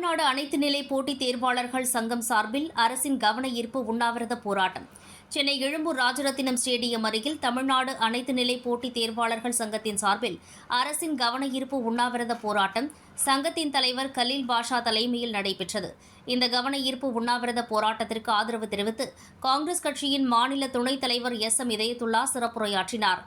தமிழ்நாடு அனைத்து நிலை போட்டித் தேர்வாளர்கள் சங்கம் சார்பில் அரசின் கவன ஈர்ப்பு உண்ணாவிரத போராட்டம். சென்னை எழும்பூர் ராஜரத்தினம் ஸ்டேடியம் அருகில் தமிழ்நாடு அனைத்து நிலை போட்டித் தேர்வாளர்கள் சங்கத்தின் சார்பில் அரசின் கவன ஈர்ப்பு உண்ணாவிரத போராட்டம் சங்கத்தின் தலைவர் கலீல் பாஷா தலைமையில் நடைபெற்றது. இந்த கவன ஈர்ப்பு உண்ணாவிரத போராட்டத்திற்கு ஆதரவு தெரிவித்து காங்கிரஸ் கட்சியின் மாநில துணைத் தலைவர் எஸ் எம் இதயத்துல்லா சிறப்புரையாற்றினார்.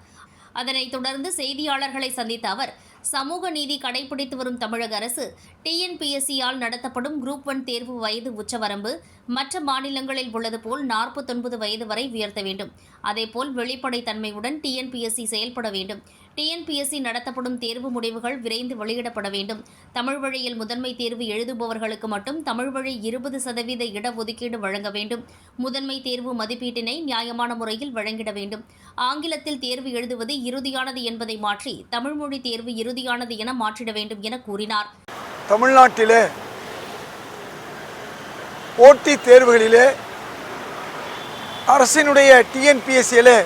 அதனைத் தொடர்ந்து செய்தியாளர்களை சந்தித்த அவர் சமூக நீதி கடைபிடித்து வரும் தமிழக அரசு டிஎன்பிஎஸ்சியால் நடத்தப்படும் குரூப் ஒன் தேர்வு வயது உச்சவரம்பு மற்ற மாநிலங்களில் உள்ளது போல் நாற்பத்தொன்பது வயது வரை உயர்த்த வேண்டும். அதேபோல் வெளிப்படைத்தன்மையுடன் டிஎன்பிஎஸ்சி செயல்பட வேண்டும். டிஎன்பிஎஸ்சி நடத்தப்படும் தேர்வு முடிவுகள் விரைந்து வெளியிடப்பட வேண்டும். தமிழ் வழியில் முதன்மை தேர்வு எழுதுபவர்களுக்கு மட்டும் தமிழ் வழி இருபது சதவீத இடஒதுக்கீடு வழங்க வேண்டும். முதன்மை தேர்வு மதிப்பீட்டினை நியாயமான முறையில் வழங்கிட வேண்டும். ஆங்கிலத்தில் தேர்வு எழுதுவது இறுதியானது என்பதை மாற்றி தமிழ் மொழி தேர்வு இறுதியானது என மாற்றிட வேண்டும் என கூறினார். தமிழ்நாட்டிலே போட்டித் தேர்வுகளிலே அரசினுடைய டிஎன்பிஎஸ்சியிலே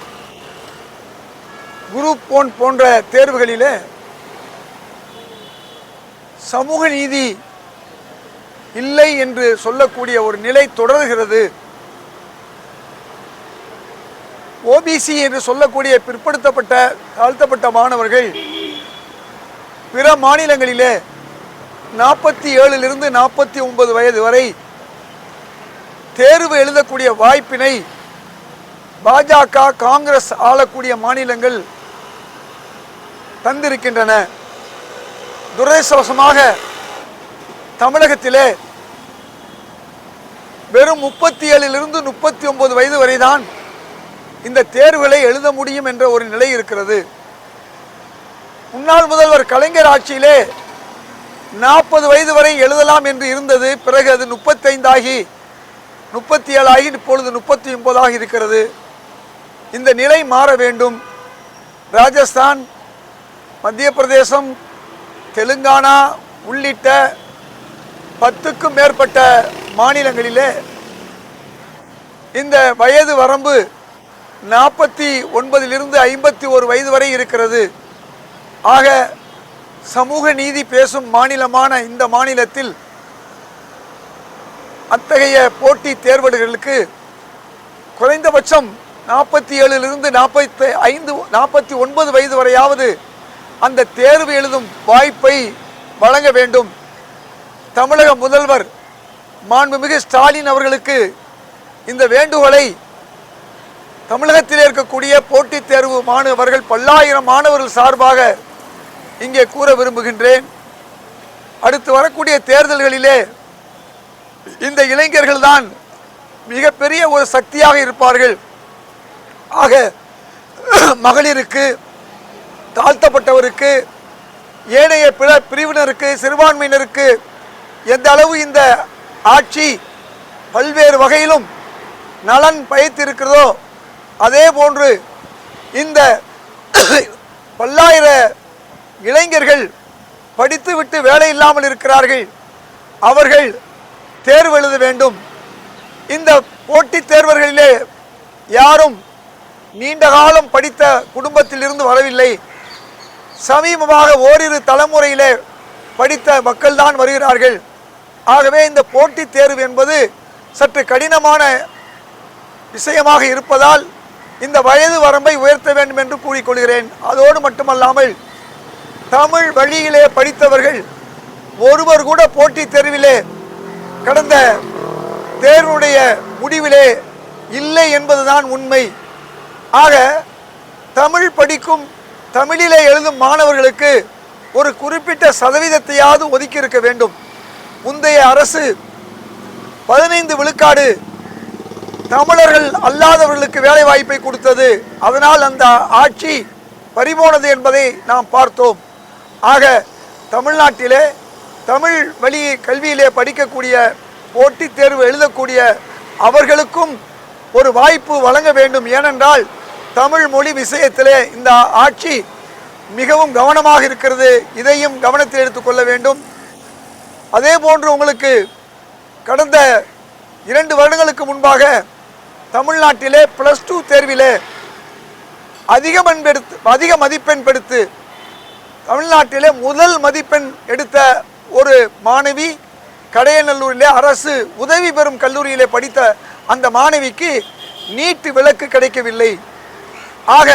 குரூப் ஒன் போன்ற தேர்வுகளிலே சமூக நீதி இல்லை என்று சொல்லக்கூடிய ஒரு நிலை தொடர்கிறது. ஓபிசி என்று சொல்லக்கூடிய பிற்படுத்தப்பட்ட தாழ்த்தப்பட்ட மாணவர்கள் பிற மாநிலங்களிலே நாற்பத்தி ஏழிலிருந்து நாற்பத்தி ஒன்பது வயது வரை தேர்வு எழுதக்கூடிய வாய்ப்பினை பாஜக காங்கிரஸ் ஆளக்கூடிய மாநிலங்கள் தந்திருக்கின்றன. துரதிருஷ்டவசமாக தமிழகத்திலே வெறும் முப்பத்தி ஏழிலிருந்து முப்பத்தி ஒன்பது வயது வரைதான் இந்த தேர்வுகளை எழுத முடியும் என்ற ஒரு நிலை இருக்கிறது. முன்னாள் முதல்வர் கலைஞர் ஆட்சியிலே நாற்பது வயது வரை எழுதலாம் என்று இருந்தது. பிறகு அது முப்பத்தைந்தாகி முப்பத்தி ஏழாகி இப்பொழுது முப்பத்தி ஒன்பதாக இருக்கிறது. இந்த நிலை மாற வேண்டும். ராஜஸ்தான் மத்திய பிரதேசம் தெலுங்கானா உள்ளிட்ட பத்துக்கும் மேற்பட்ட மாநிலங்களிலே இந்த வயது வரம்பு நாற்பத்தி ஒன்பதிலிருந்து ஐம்பத்தி ஒரு வயது வரை இருக்கிறது. ஆக சமூக நீதி பேசும் மாநிலமான இந்த மாநிலத்தில் அத்தகைய போட்டி தேர்வுகளுக்கு குறைந்தபட்சம் நாற்பத்தி ஏழுலிருந்து நாற்பத்தி ஐந்து நாற்பத்தி ஒன்பது வயது வரையாவது அந்த தேர்வு எழுதும் வாய்ப்பை வழங்க வேண்டும். தமிழக முதல்வர் மாண்புமிகு ஸ்டாலின் அவர்களுக்கு இந்த வேண்டுகோளை தமிழகத்தில் இருக்கக்கூடிய போட்டித் தேர்வு மாணவர்கள் பல்லாயிரம் மாணவர்கள் சார்பாக இங்கே கூற விரும்புகின்றேன். அடுத்து வரக்கூடிய தேர்தல்களிலே இந்த இளைஞர்கள் தான் மிகப்பெரிய ஒரு சக்தியாக இருப்பார்கள். ஆக மகளிருக்கு தாழ்த்தப்பட்டவருக்கு ஏனைய பிற பிரிவினருக்கு சிறுபான்மையினருக்கு எந்த அளவு இந்த ஆட்சி பல்வேறு வகையிலும் நலன் பயத்திருக்கிறதோ அதே போன்று இந்த பல்லாயிர இளைஞர்கள் படித்துவிட்டு வேலை இல்லாமல் இருக்கிறார்கள் அவர்கள் தேர்வு எழுத வேண்டும். இந்த போட்டித் தேர்வர்களிலே யாரும் நீண்ட காலம் படித்த குடும்பத்தில் இருந்து வரவில்லை. சமீபமாக ஓரிரு தலைமுறையிலே படித்த மக்கள்தான் வருகிறார்கள். ஆகவே இந்த போட்டித் தேர்வு என்பது சற்று கடினமான விஷயமாக இருப்பதால் இந்த வயது வரம்பை உயர்த்த வேண்டும் என்று கூறிக்கொள்கிறேன். அதோடு மட்டுமல்லாமல் தமிழ் வழியிலே படித்தவர்கள் ஒருவர் கூட போட்டித் தேர்விலே கடந்த தேர்வுடைய முடிவிலே இல்லை என்பதுதான் உண்மை. ஆக தமிழ் படிக்கும் தமிழிலே எழுதும் மாணவர்களுக்கு ஒரு குறிப்பிட்ட சதவீதத்தையாவது ஒதுக்கி இருக்க வேண்டும். முந்தைய அரசு பதினைந்து விழுக்காடு தமிழர்கள் அல்லாதவர்களுக்கு வேலை வாய்ப்பை கொடுத்தது. அதனால் அந்த ஆட்சி பறிபோனது என்பதை நாம் பார்த்தோம். ஆக தமிழ்நாட்டிலே தமிழ் வழி கல்வியிலே படிக்கக்கூடிய போட்டித் தேர்வு எழுதக்கூடிய அவர்களுக்கும் ஒரு வாய்ப்பு வழங்க வேண்டும். ஏனென்றால் தமிழ் மொழி விஷயத்திலே இந்த ஆட்சி மிகவும் கவனமாக இருக்கிறது. இதையும் கவனத்தில் எடுத்துக்கொள்ள வேண்டும். அதே போன்று உங்களுக்கு கடந்த இரண்டு வருடங்களுக்கு முன்பாக தமிழ்நாட்டிலே ப்ளஸ் டூ தேர்விலே அதிக மண்பெடுத்து அதிக மதிப்பெண் பெடுத்து தமிழ்நாட்டிலே முதல் மதிப்பெண் எடுத்த ஒரு மாணவி கடையநல்லூரிலே அரசு உதவி பெறும் கல்லூரியிலே படித்த அந்த மாணவிக்கு நீட்டு விலக்கு கிடைக்கவில்லை. ஆக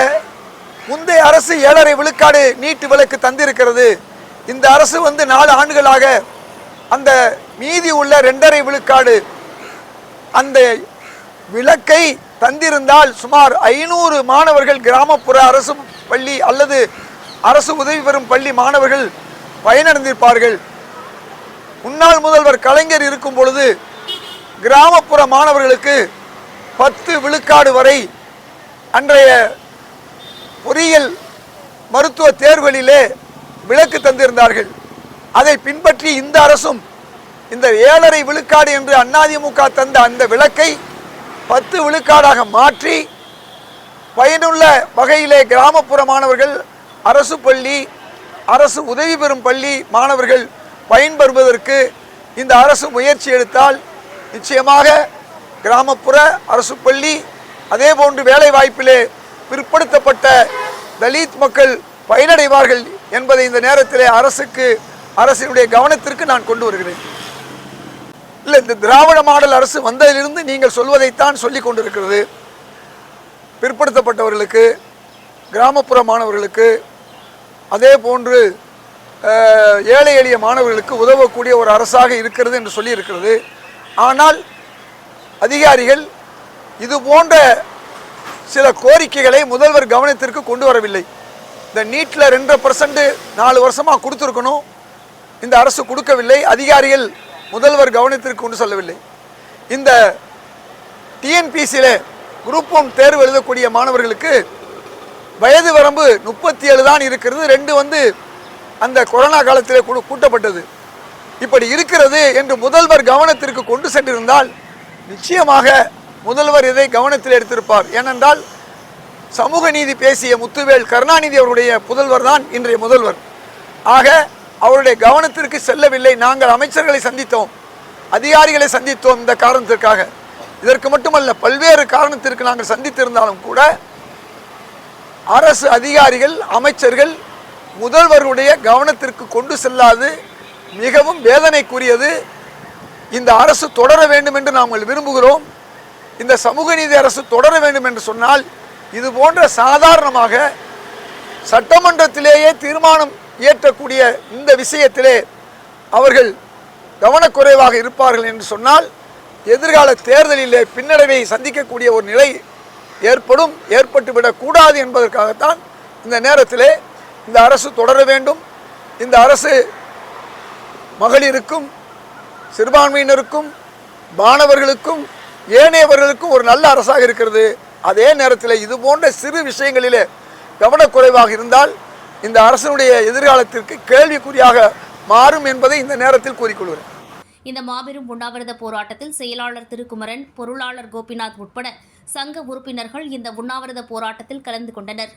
முந்தைய அரசு ஏழரை விழுக்காடு நீட்டு விலக்கு தந்திருக்கிறது. இந்த அரசு வந்து நாலு ஆண்டுகளாக அந்த மீதி உள்ள ரெண்டரை விழுக்காடு அந்த விளக்கை தந்திருந்தால் சுமார் ஐநூறு மாணவர்கள் கிராமப்புற அரசு பள்ளி அல்லது அரசு உதவி பெறும் பள்ளி மாணவர்கள் பயனடைந்திருப்பார்கள். முன்னாள் முதல்வர் கலைஞர் இருக்கும் பொழுது கிராமப்புற மாணவர்களுக்கு பத்து விழுக்காடு வரை அன்றைய பொறியியல் மருத்துவ தேர்வுகளிலே விலக்கு தந்திருந்தார்கள். அதை பின்பற்றி இந்த அரசும் இந்த ஏழரை விழுக்காடு என்று அதிமுக தந்த அந்த விளக்கை பத்து விழுக்காடாக மாற்றி பயனுள்ள வகையிலே கிராமப்புற மாணவர்கள் அரசு பள்ளி அரசு உதவி பெறும் பள்ளி மாணவர்கள் பயன்பெறுவதற்கு இந்த அரசு முயற்சி எடுத்தால் நிச்சயமாக கிராமப்புற அரசு பள்ளி அதே போன்று வேலை வாய்ப்பிலே பிற்படுத்தப்பட்ட தலித் மக்கள் பயனடைவார்கள் என்பதை இந்த நேரத்திலே அரசுக்கு அரசினுடைய கவனத்திற்கு நான் கொண்டு வருகிறேன். இல்லை இந்த திராவிட மாடல் அரசு வந்ததிலிருந்து நீங்கள் சொல்வதைத்தான் சொல்லிக் கொண்டிருக்கிறது. பிற்படுத்தப்பட்டவர்களுக்கு கிராமப்புற மாணவர்களுக்கு அதே போன்று ஏழை எளிய மாணவர்களுக்கு உதவக்கூடிய ஒரு அரசாக இருக்கிறது என்று சொல்லியிருக்கிறது. ஆனால் அதிகாரிகள் இது போன்ற சில கோரிக்கைகளை முதல்வர் கவனத்திற்கு கொண்டு வரவில்லை. இந்த நீட்டில் ரெண்டரை பர்சன்ட் நாலு வருஷமாக கொடுத்துருக்கணும். இந்த அரசு கொடுக்கவில்லை. அதிகாரிகள் முதல்வர் கவனத்திற்கு கொண்டு செல்லவில்லை. இந்த டிஎன்பிசியில் குரூப் ஒன் தேர்வு எழுதக்கூடிய மாணவர்களுக்கு வயது வரம்பு முப்பத்தி ஏழு தான் இருக்கிறது. ரெண்டு வந்து அந்த கொரோனா காலத்தில் கூ- கூட்டப்பட்டது. இப்படி இருக்கிறது என்று முதல்வர் கவனத்திற்கு கொண்டு சென்றிருந்தால் நிச்சயமாக முதல்வர் இதை கவனத்தில் எடுத்திருப்பார்? ஏனென்றால் சமூக நீதி பேசிய முத்துவேல் கருணாநிதி அவருடைய புதல்வர் தான் இன்றைய முதல்வர். ஆக அவருடைய கவனத்திற்கு செல்லவில்லை. நாங்கள் அமைச்சர்களை சந்தித்தோம். அதிகாரிகளை சந்தித்தோம் இந்த காரணத்திற்காக. இதற்கு மட்டுமல்ல பல்வேறு காரணத்திற்கு நாங்கள் சந்தித்திருந்தாலும் கூட அரசு அதிகாரிகள் அமைச்சர்கள் முதல்வருடைய கவனத்திற்கு கொண்டு செல்லாது மிகவும் வேதனைக்குரியது. இந்த அரசு தொடர வேண்டும் என்று நாங்கள் விரும்புகிறோம். இந்த சமூக நீதி அரசு தொடர வேண்டும் என்று சொன்னால் இது போன்ற சாதாரணமாக சட்டமன்றத்திலேயே தீர்மானம் இயற்றக்கூடிய இந்த விஷயத்திலே அவர்கள் கவனக்குறைவாக இருப்பார்கள் என்று சொன்னால் எதிர்கால தேர்தலிலே பின்னடைவை சந்திக்கக்கூடிய ஒரு நிலை ஏற்படும் ஏற்பட்டுவிடக்கூடாது என்பதற்காகத்தான் இந்த நேரத்திலே இந்த அரசு தொடர வேண்டும். இந்த அரசு மகளிருக்கும் சிறுபான்மையினருக்கும் மாணவர்களுக்கும் ஏனையவர்களுக்கும் ஒரு நல்ல அரசாக இருக்கிறது. அதே நேரத்தில் இது போன்ற சிறு விஷயங்களிலே கவனக்குறைவாக இருந்தால் இந்த அரசனுடைய எதிர்காலத்திற்கு கேள்விக்குறியாக மாறும் என்பதை இந்த நேரத்தில் கூறிக்கொள்கிறேன். இந்த மாபெரும் உண்ணாவிரத போராட்டத்தில் செயலாளர் திருக்குமரன் பொருளாளர் கோபிநாத் உட்பட சங்க உறுப்பினர்கள் இந்த உண்ணாவிரத போராட்டத்தில் கலந்து கொண்டனர்.